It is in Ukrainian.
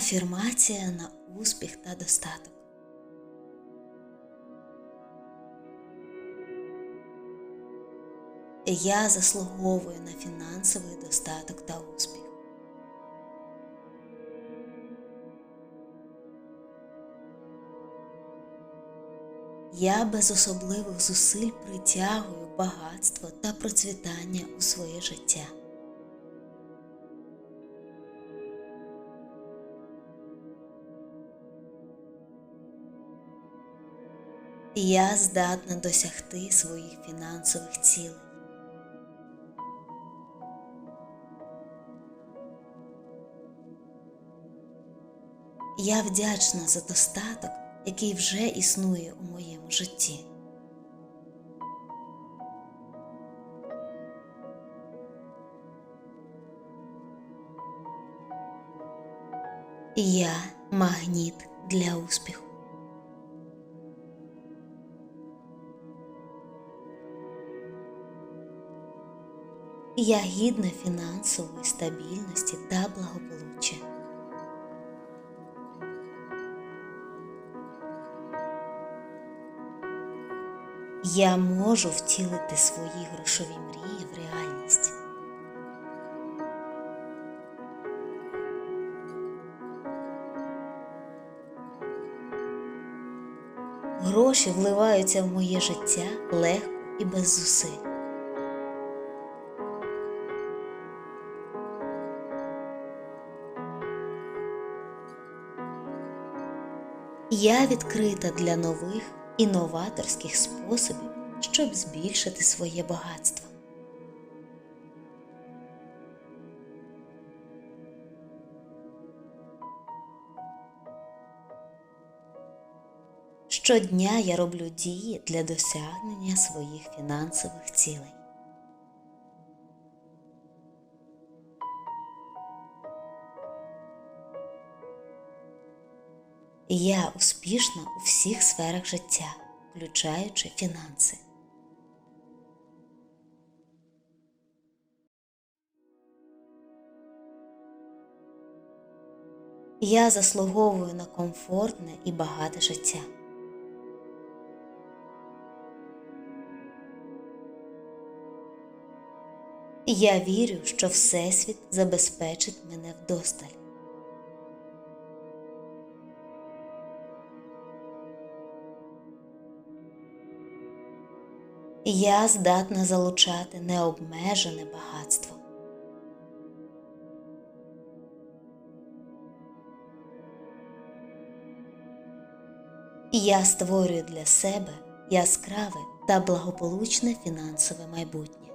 Афірмація на успіх та достаток. Я заслуговую на фінансовий достаток та успіх. Я без особливих зусиль притягую багатство та процвітання у своє життя. Я здатна досягти своїх фінансових цілей. Я вдячна за достаток, який вже існує у моєму житті. Я магніт для успіху. Я гідна фінансової стабільності та благополуччя. Я можу втілити свої грошові мрії в реальність. Гроші вливаються в моє життя легко і без зусиль. Я відкрита для нових інноваторських способів, щоб збільшити своє багатство. Щодня я роблю дії для досягнення своїх фінансових цілей. Я успішна у всіх сферах життя, включаючи фінанси. Я заслуговую на комфортне і багате життя. Я вірю, що Всесвіт забезпечить мене вдосталь. Я здатна залучати необмежене багатство. Я створюю для себе яскраве та благополучне фінансове майбутнє.